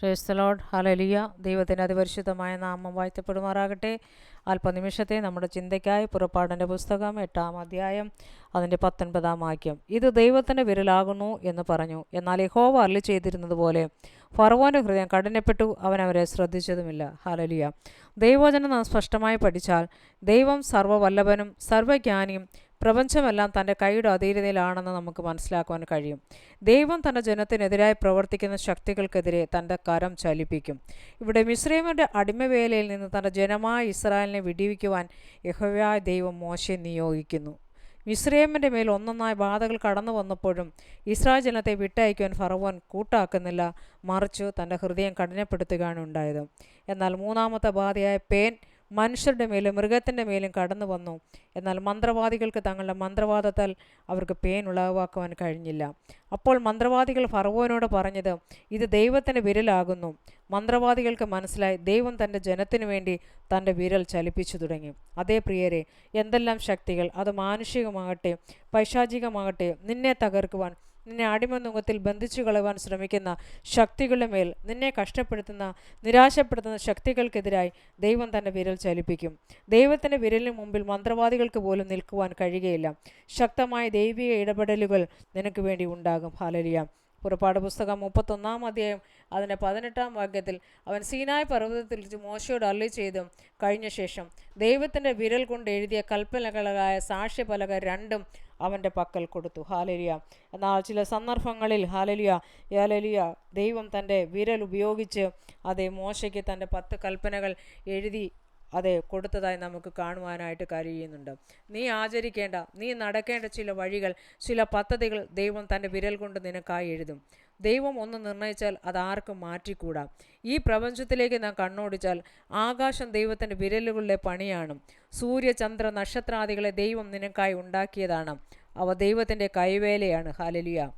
പ്രേസ്തലോഡ് ഹലലിയ ദൈവത്തിന്റെ അതിപരിശുദ്ധമായ നാമം വാഴ്ത്തപ്പെടുമാറാകട്ടെ. അല്പനിമിഷത്തെ നമ്മുടെ ചിന്തയ്ക്കായി പുറപ്പാടിന്റെ പുസ്തകം എട്ടാം അധ്യായം അതിന്റെ പത്തൊൻപതാം വാക്യം. ഇത് ദൈവത്തിന്റെ വിരലാകുന്നു എന്ന് പറഞ്ഞു. എന്നാൽ യഹോവ അല്ലി ചെയ്തിരുന്നത് പോലെ ഫറവോന്റെ ഹൃദയം കഠിനപ്പെട്ടു. അവൻ അവരെ ശ്രദ്ധിച്ചതുമില്ല. ഹലലിയ ദൈവവചനം നാം സ്പഷ്ടമായി പഠിച്ചാൽ ദൈവം സർവവല്ലഭനും സർവജ്ഞാനിയും പ്രപഞ്ചമെല്ലാം തന്റെ കൈയുടെ അധീനതയിലാണെന്ന് നമുക്ക് മനസ്സിലാക്കുവാൻ കഴിയും. ദൈവം തന്റെ ജനത്തിനെതിരായി പ്രവർത്തിക്കുന്ന ശക്തികൾക്കെതിരെ തന്റെ കരം ചലിപ്പിക്കും. ഇവിടെ മിശ്രീമന്റെ അടിമവേലയിൽ നിന്ന് തന്റെ ജനമായ ഇസ്രായേലിനെ വിടിവിക്കുവാൻ യഹോവയായ ദൈവം മോശയെ നിയോഗിക്കുന്നു. മിശ്രൈമിന്റെ മേൽ ഒന്നൊന്നായി ബാധകൾ കടന്നു വന്നപ്പോഴും ഇസ്രായേൽ ജനത്തെ വിട്ടയക്കുവാൻ ഫറവോൻ കൂട്ടാക്കുന്നില്ല. മറിച്ച് തന്റെ ഹൃദയം കഠിനപ്പെടുത്തുകയാണ് ഉണ്ടായത്. എന്നാൽ മൂന്നാമത്തെ ബാധയായ പേൻ മനുഷ്യരുടെ മേലും മൃഗത്തിന്റെ മേലും കടന്നു വന്നു. എന്നാൽ മന്ത്രവാദികൾക്ക് തങ്ങളുടെ മന്ത്രവാദത്താൽ അവർക്ക് പേൻ ഉളവാക്കുവാൻ കഴിഞ്ഞില്ല. അപ്പോൾ മന്ത്രവാദികൾ ഫറവോനോട് പറഞ്ഞത് ഇത് ദൈവത്തിന്റെ വിരലാകുന്നു. മന്ത്രവാദികൾക്ക് മനസ്സിലായി ദൈവം തന്റെ ജനത്തിനു വേണ്ടി തന്റെ വിരൽ ചലിപ്പിച്ചു തുടങ്ങി. അതേ പ്രിയരെ എന്തെല്ലാം ശക്തികൾ? അത് മാനുഷികമാകട്ടെ പൈശാചികമാകട്ടെ നിന്നെ തകർക്കുവാൻ നിന്നെ അടിമനുഖത്തിൽ ബന്ധിച്ചു കളയുവാൻ ശ്രമിക്കുന്ന ശക്തികളുടെ മേൽ നിന്നെ കഷ്ടപ്പെടുത്തുന്ന നിരാശപ്പെടുത്തുന്ന ശക്തികൾക്കെതിരായി ദൈവം തന്റെ വിരൽ ചലിപ്പിക്കും. ദൈവത്തിന്റെ വിരലിന് മുമ്പിൽ മന്ത്രവാദികൾക്ക് പോലും നിൽക്കുവാൻ കഴിയുകയില്ല. ശക്തമായ ദൈവിക ഇടപെടലുകൾ നിനക്ക് വേണ്ടി ഉണ്ടാകും. ഹാലലിയ പുറപ്പാട് പുസ്തകം മുപ്പത്തൊന്നാം അധ്യായം അതിന്റെ പതിനെട്ടാം വാക്യത്തിൽ അവൻ സീനായ് പർവതത്തിൽ മോശയോട് അള്ളി ചെയ്തും. കഴിഞ്ഞ ശേഷം ദൈവത്തിന്റെ വിരൽ കൊണ്ട് എഴുതിയ കൽപ്പനകളായ സാക്ഷ്യപലക രണ്ടും അവന്റെ പക്കൽ കൊടുത്തു. ഹാലലിയ. എന്നാൽ ചില സന്ദർഭങ്ങളിൽ ഹാലലിയ യാലലിയ ദൈവം തന്റെ വിരൽ ഉപയോഗിച്ച് അതേ മോശയ്ക്ക് തന്റെ പത്ത് കൽപ്പനകൾ എഴുതി അതെ കൊടുത്തതായി നമുക്ക് കാണുവാനായിട്ട് കഴിയുന്നുണ്ട്. നീ ആചരിക്കേണ്ട നീ നടക്കേണ്ട ചില വഴികൾ ചില പദ്ധതികൾ ദൈവം തന്റെ വിരൽ കൊണ്ട് നിനക്കായി എഴുതും. ദൈവം ഒന്ന് നിർണയിച്ചാൽ അത് ആർക്കും മാറ്റിക്കൂടാ. ഈ പ്രപഞ്ചത്തിലേക്ക് നാം കണ്ണോടിച്ചാൽ ആകാശം ദൈവത്തിന്റെ വിരലുകളുടെ പണിയാണ്. സൂര്യ ചന്ദ്ര നക്ഷത്രാദികളെ ദൈവം നിനക്കായി ഉണ്ടാക്കിയതാണ്. അവ ദൈവത്തിന്റെ കൈവേലയാണ്. ഹാലലിയ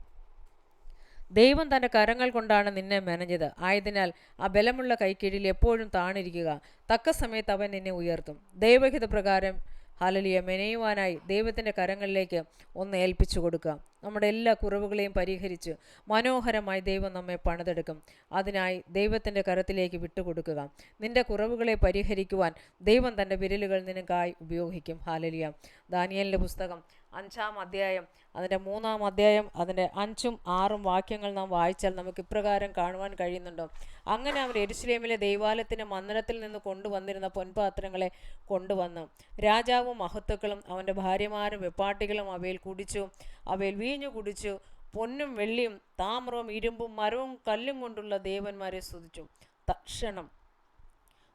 ദൈവം തന്റെ കരങ്ങൾ കൊണ്ടാണ് നിന്നെ മെനഞ്ഞത്. ആയതിനാൽ ആ ബലമുള്ള കൈക്കീഴിൽ എപ്പോഴും താണിരിക്കുക. തക്ക സമയത്ത് അവൻ നിന്നെ ഉയർത്തും. ദൈവഹിത പ്രകാരം ഹലലിയ മെനയുവാനായി ദൈവത്തിന്റെ കരങ്ങളിലേക്ക് ഒന്ന് ഏൽപ്പിച്ചു കൊടുക്കുക. നമ്മുടെ എല്ലാ കുറവുകളെയും പരിഹരിച്ച് മനോഹരമായി ദൈവം നമ്മെ പണിതെടുക്കും. അതിനായി ദൈവത്തിന്റെ കരത്തിലേക്ക് വിട്ടുകൊടുക്കുക. നിന്റെ കുറവുകളെ പരിഹരിക്കുവാൻ ദൈവം തന്റെ വിരലുകൾ നിനക്കായി ഉപയോഗിക്കും. ഹാലലിയ ദാനിയലിന്റെ പുസ്തകം അഞ്ചാം അധ്യായം അതിന്റെ മൂന്നാം അധ്യായം അതിന്റെ അഞ്ചും ആറും വാക്യങ്ങൾ നാം വായിച്ചാൽ നമുക്ക് ഇപ്രകാരം കാണുവാൻ കഴിയുന്നുണ്ടോ? അങ്ങനെ അവർ എരുസലേമിലെ ദൈവാലയത്തിന്റെ മന്ദിരത്തിൽ നിന്ന് കൊണ്ടുവന്നിരുന്ന പൊൻപാത്രങ്ങളെ കൊണ്ടുവന്നു. രാജാവും മഹത്തുക്കളും അവന്റെ ഭാര്യമാരും വെപ്പാട്ടികളും അവയിൽ കുടിച്ചു അവയിൽ വീഞ്ഞു കുടിച്ചു. പൊന്നും വെള്ളിയും താമ്രവും ഇരുമ്പും മരവും കല്ലും കൊണ്ടുള്ള ദേവന്മാരെ സ്തുതിച്ചു. തക്ഷണം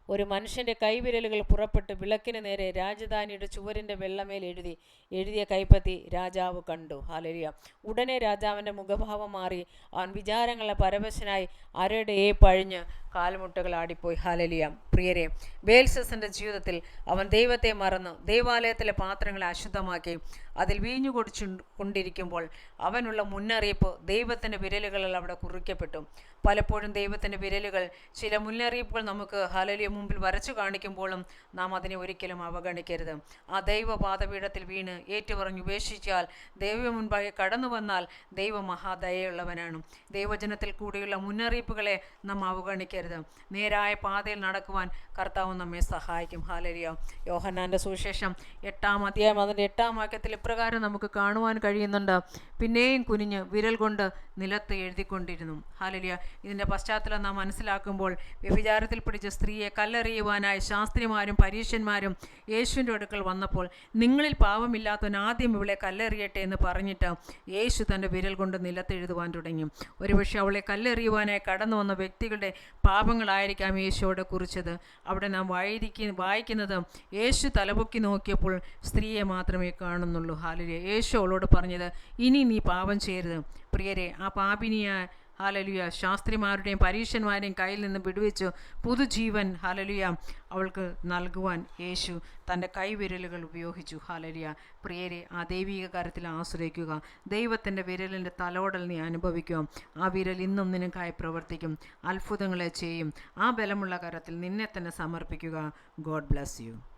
ഒരു മനുഷ്യന്റെ കൈവിരലുകൾ പുറപ്പെട്ട് വിളക്കിന് നേരെ രാജധാനിയുടെ ചുവരിന്റെ വെള്ളമേൽ എഴുതി. എഴുതിയ കൈപ്പത്തി രാജാവ് കണ്ടു. ഹാലരിയ ഉടനെ രാജാവിന്റെ മുഖഭാവം മാറി. അവൻ വിചാരങ്ങളെ പരവശനായി അരയുടെ പഴിഞ്ഞ് കാൽമുട്ടകൾ ആടിപ്പോയി. ഹാലലിയ പ്രിയരെ ബേൽസസിന്റെ ജീവിതത്തിൽ അവൻ ദൈവത്തെ മറന്നു ദേവാലയത്തിലെ പാത്രങ്ങളെ അശുദ്ധമാക്കി. അതിൽ വീഞ്ഞു കുടിച്ചു കൊണ്ടിരിക്കുമ്പോൾ അവനുള്ള മുന്നറിയിപ്പ് ദൈവത്തിന്റെ വിരലുകളിൽ അവിടെ കുറിക്കപ്പെട്ടു. പലപ്പോഴും ദൈവത്തിന്റെ വിരലുകൾ ചില മുന്നറിയിപ്പുകൾ നമുക്ക് ഹാലലിയ മുമ്പിൽ വരച്ചു കാണിക്കുമ്പോഴും നാം അതിനെ ഒരിക്കലും അവഗണിക്കരുത്. ആ ദൈവ പാദപീഠത്തിൽ വീണ് ഏറ്റുപറഞ്ഞ് ഉപേക്ഷിച്ചാൽ ദൈവം മുൻപാകെ കടന്നു വന്നാൽ ദൈവ മഹാദയുള്ളവനാണ് ദൈവജനത്തിൽ കൂടിയുള്ള മുന്നറിയിപ്പുകളെ നാം അവഗണിക്കരുത്. നേരായ പാതയിൽ നടക്കുവാൻ കർത്താവ് നമ്മെ സഹായിക്കും. ഹാലരിയ യോഹന്നാന്റെ സുവിശേഷം എട്ടാം അധ്യായം അതിന്റെ എട്ടാം വാക്യത്തിൽ ഇപ്രകാരം നമുക്ക് കാണുവാൻ കഴിയുന്നുണ്ട്. പിന്നെയും കുനിഞ്ഞ് വിരൽ കൊണ്ട് നിലത്ത് എഴുതിക്കൊണ്ടിരുന്നു. ഹാലലിയ ഇതിന്റെ പശ്ചാത്തലം നാം മനസ്സിലാക്കുമ്പോൾ വ്യഭിചാരത്തിൽ പിടിച്ച സ്ത്രീയെ കല്ലെറിയുവാനായി ശാസ്ത്രിമാരും പരീക്ഷന്മാരും യേശുവിന്റെ അടുക്കൽ വന്നപ്പോൾ നിങ്ങളിൽ പാവമില്ലാത്തവൻ ആദ്യം ഇവളെ കല്ലെറിയട്ടെ എന്ന് പറഞ്ഞിട്ട് യേശു തന്റെ വിരൽ കൊണ്ട് നിലത്തെഴുതുവാൻ തുടങ്ങി. ഒരുപക്ഷെ അവളെ കല്ലെറിയുവാനായി കടന്നു വന്ന വ്യക്തികളുടെ പാപങ്ങളായിരിക്കാം യേശുവോട് കുറിച്ചത്. അവിടെ നാം വായിക്ക വായിക്കുന്നത് യേശു തലപൊക്കി നോക്കിയപ്പോൾ സ്ത്രീയെ മാത്രമേ കാണുന്നുള്ളൂ. ഹാലിലെ യേശു അവളോട് പറഞ്ഞത് ഇനി നീ പാപം ചെയ്യരുത്. പ്രിയരെ ആ പാപിനിയ ഹാലലുയ. ശാസ്ത്രിമാരുടെയും പരീക്ഷന്മാരെയും കയ്യിൽ നിന്ന് വിടുവിച്ചു. പുതുജീവൻ ഹാലലുയ അവൾക്ക് നൽകുവാൻ യേശു തന്റെ കൈവിരലുകൾ ഉപയോഗിച്ചു. ഹാലലിയ പ്രിയരെ ആ ദൈവിക കാര്യത്തിൽ ആശ്രയിക്കുക. ദൈവത്തിന്റെ വിരലിന്റെ തലോടൽ നീ അനുഭവിക്കുക. ആ വിരൽ ഇന്നും നിനക്കായി പ്രവർത്തിക്കും. അത്ഭുതങ്ങളെ ചെയ്യും. ആ ബലമുള്ള കാര്യത്തിൽ നിന്നെ തന്നെ സമർപ്പിക്കുക. God bless you.